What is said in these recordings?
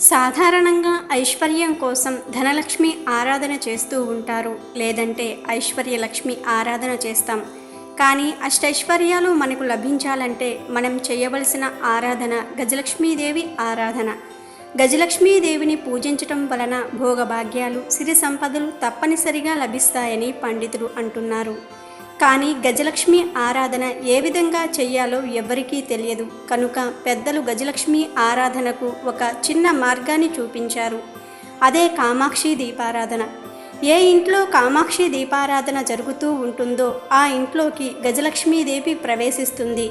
సాధారణంగా ఐశ్వర్యం కోసం ధనలక్ష్మి ఆరాధన చేస్తూ ఉంటారు. లేదంటే ఐశ్వర్యలక్ష్మి ఆరాధన చేస్తాం. కానీ అష్టైశ్వర్యాలు మనకు లభించాలంటే మనం చేయవలసిన ఆరాధన గజలక్ష్మీదేవి ఆరాధన. గజలక్ష్మీదేవిని పూజించటం వలన భోగభాగ్యాలు సిరి సంపదలు తప్పనిసరిగా లభిస్తాయని పండితులు అంటున్నారు. కానీ గజలక్ష్మి ఆరాధన ఏ విధంగా చెయ్యాలో ఎవ్వరికీ తెలియదు. కనుక పెద్దలు గజలక్ష్మి ఆరాధనకు ఒక చిన్న మార్గాన్ని చూపించారు. అదే కామాక్షి దీపారాధన. ఏ ఇంట్లో కామాక్షి దీపారాధన జరుగుతూ ఉంటుందో ఆ ఇంట్లోకి గజలక్ష్మీదేవి ప్రవేశిస్తుంది.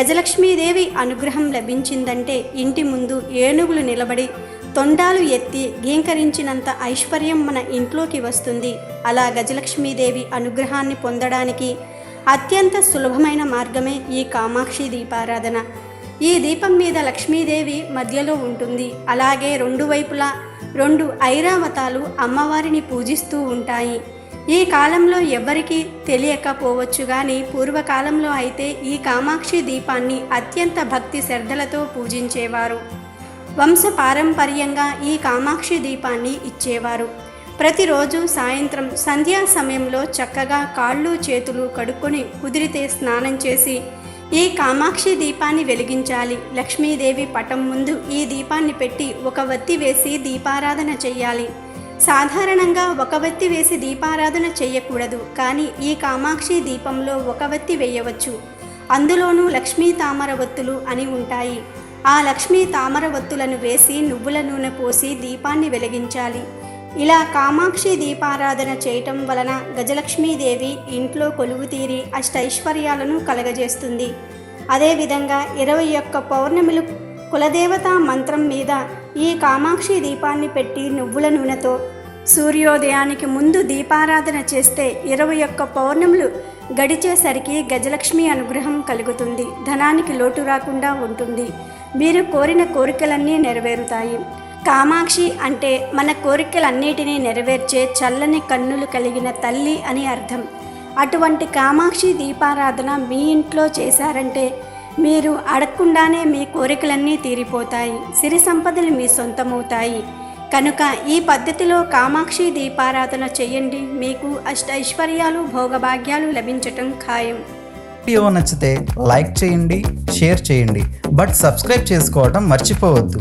గజలక్ష్మీదేవి అనుగ్రహం లభించిందంటే ఇంటి ముందు ఏనుగులు నిలబడి తొండాలు ఎత్తి గీంకరించినంత ఐశ్వర్యం మన ఇంట్లోకి వస్తుంది. అలా గజలక్ష్మీదేవి అనుగ్రహాన్ని పొందడానికి అత్యంత సులభమైన మార్గమే ఈ కామాక్షి దీపారాధన. ఈ దీపం మీద లక్ష్మీదేవి మధ్యలో ఉంటుంది. అలాగే రెండు వైపులా రెండు ఐరావతాలు అమ్మవారిని పూజిస్తూ ఉంటాయి. ఈ కాలంలో ఎవ్వరికీ తెలియకపోవచ్చు కానీ పూర్వకాలంలో అయితే ఈ కామాక్షి దీపాన్ని అత్యంత భక్తి శ్రద్ధలతో పూజించేవారు. వంశపారంపర్యంగా ఈ కామాక్షి దీపాన్ని ఇచ్చేవారు. ప్రతిరోజు సాయంత్రం సంధ్యా సమయంలో చక్కగా కాళ్ళు చేతులు కడుక్కొని కుదిరితే స్నానం చేసి ఈ కామాక్షి దీపాన్ని వెలిగించాలి. లక్ష్మీదేవి పటం ముందు ఈ దీపాన్ని పెట్టి ఒక వత్తి వేసి దీపారాధన చెయ్యాలి. సాధారణంగా ఒక వత్తి వేసి దీపారాధన చేయకూడదు కానీ ఈ కామాక్షి దీపంలో ఒక వత్తి వేయవచ్చు. అందులోనూ లక్ష్మీ తామర వత్తులు అని ఉంటాయి. ఆ లక్ష్మి తామర ఒత్తులను వేసి నువ్వుల నూనె పోసి దీపాన్ని వెలిగించాలి. ఇలా కామాక్షి దీపారాధన చేయటం వలన గజలక్ష్మీదేవి ఇంట్లో కొలువు తీరి అష్టైశ్వర్యాలను కలగజేస్తుంది. అదేవిధంగా ఇరవై ఒక్క పౌర్ణమిలు కులదేవత మంత్రం మీద ఈ కామాక్షి దీపాన్ని పెట్టి నువ్వుల నూనెతో సూర్యోదయానికి ముందు దీపారాధన చేస్తే ఇరవై ఒక్క పౌర్ణములు గడిచేసరికి గజలక్ష్మి అనుగ్రహం కలుగుతుంది. ధనానికి లోటు రాకుండా ఉంటుంది. మీరు కోరిన కోరికలన్నీ నెరవేరుతాయి. కామాక్షి అంటే మన కోరికలన్నిటినీ నెరవేర్చే చల్లని కన్నులు కలిగిన తల్లి అని అర్థం. అటువంటి కామాక్షి దీపారాధన మీ ఇంట్లో చేశారంటే మీరు అడగకుండానే మీ కోరికలన్నీ తీరిపోతాయి. సిరి సంపదలు మీ సొంతమవుతాయి. కనుక ఈ పద్ధతిలో కామాక్షి దీపారాధన చేయండి. మీకు అష్టైశ్వర్యాలు భోగభాగ్యాలు లభించటం ఖాయం. వీడియో నచ్చితే లైక్ చేయండి షేర్ చేయండి. బట్ సబ్స్క్రైబ్ చేసుకోవడం మర్చిపోవద్దు.